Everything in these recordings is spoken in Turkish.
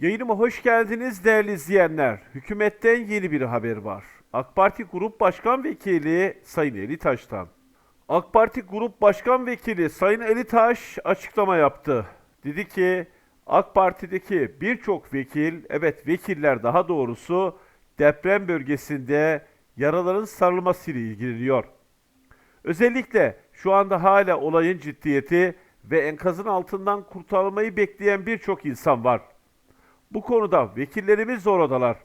Yayınıma hoş geldiniz değerli izleyenler. Hükümetten yeni bir haber var. AK Parti Grup Başkan Vekili Sayın Eli Taş'tan. AK Parti Grup Başkan Vekili Sayın Eli Taş açıklama yaptı. Dedi ki AK Parti'deki birçok vekil, evet vekiller daha doğrusu deprem bölgesinde yaraların sarılmasıyla ilgileniyor. Özellikle şu anda hala olayın ciddiyeti ve enkazın altından kurtarılmayı bekleyen birçok insan var. Bu konuda vekillerimiz oradalar.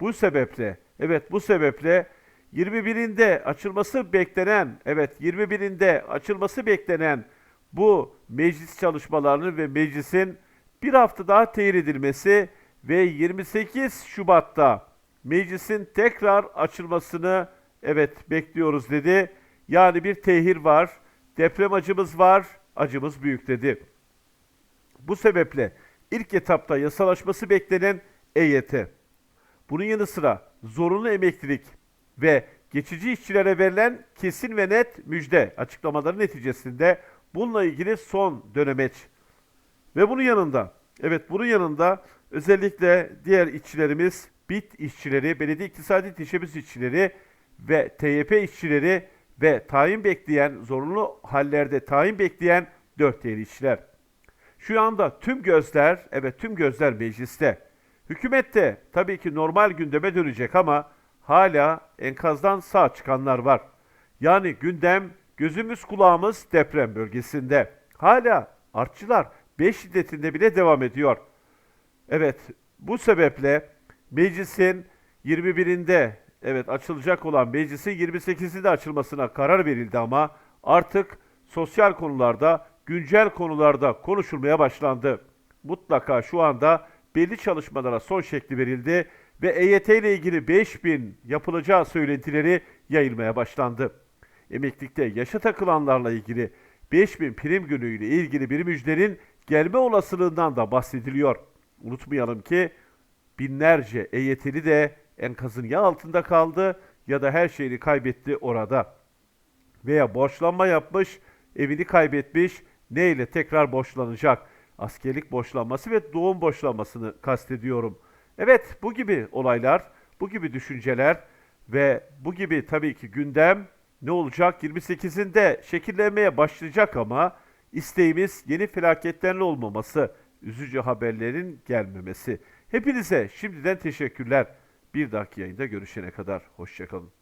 Bu sebeple, evet bu sebeple 21'inde açılması beklenen, evet 21'inde açılması beklenen bu meclis çalışmalarının ve meclisin bir hafta daha tehir edilmesi ve 28 Şubat'ta meclisin tekrar açılmasını evet bekliyoruz dedi. Yani bir tehir var, deprem acımız var, acımız büyük dedi. Bu sebeple ilk etapta yasalaşması beklenen EYT. Bunun yanı sıra zorunlu emeklilik ve geçici işçilere verilen kesin ve net müjde açıklamaları neticesinde bununla ilgili son dönemeç. Ve bunun yanında, evet bunun yanında özellikle diğer işçilerimiz, BİT işçileri, belediye iktisadi teşebbüs işçileri ve TYP işçileri ve tayin bekleyen, zorunlu hallerde tayin bekleyen 4 diğer işçiler. Şu anda tüm gözler, evet tüm gözler mecliste. Hükümette tabii ki normal gündeme dönecek ama hala enkazdan sağ çıkanlar var. Yani gündem gözümüz kulağımız deprem bölgesinde. Hala artçılar 5 şiddetinde bile devam ediyor. Evet bu sebeple meclisin 21'inde evet açılacak olan meclisin 28'inde açılmasına karar verildi ama artık sosyal konularda, güncel konularda konuşulmaya başlandı. Mutlaka şu anda belli çalışmalara son şekli verildi ve EYT ile ilgili 5000 yapılacağı söylentileri yayılmaya başlandı. Emeklilikte yaşa takılanlarla ilgili 5000 prim günüyle ilgili bir müjdenin gelme olasılığından da bahsediliyor. Unutmayalım ki binlerce EYT'li de enkazın ya altında kaldı ya da her şeyini kaybetti orada. Veya borçlanma yapmış, evini kaybetmiş, neyle tekrar borçlanacak? Askerlik borçlanması ve doğum borçlanmasını kastediyorum. Evet bu gibi olaylar, bu gibi düşünceler ve bu gibi tabii ki gündem ne olacak? 28'inde şekillenmeye başlayacak ama isteğimiz yeni felaketlerle olmaması, üzücü haberlerin gelmemesi. Hepinize şimdiden teşekkürler. Bir dahaki yayında görüşene kadar hoşçakalın.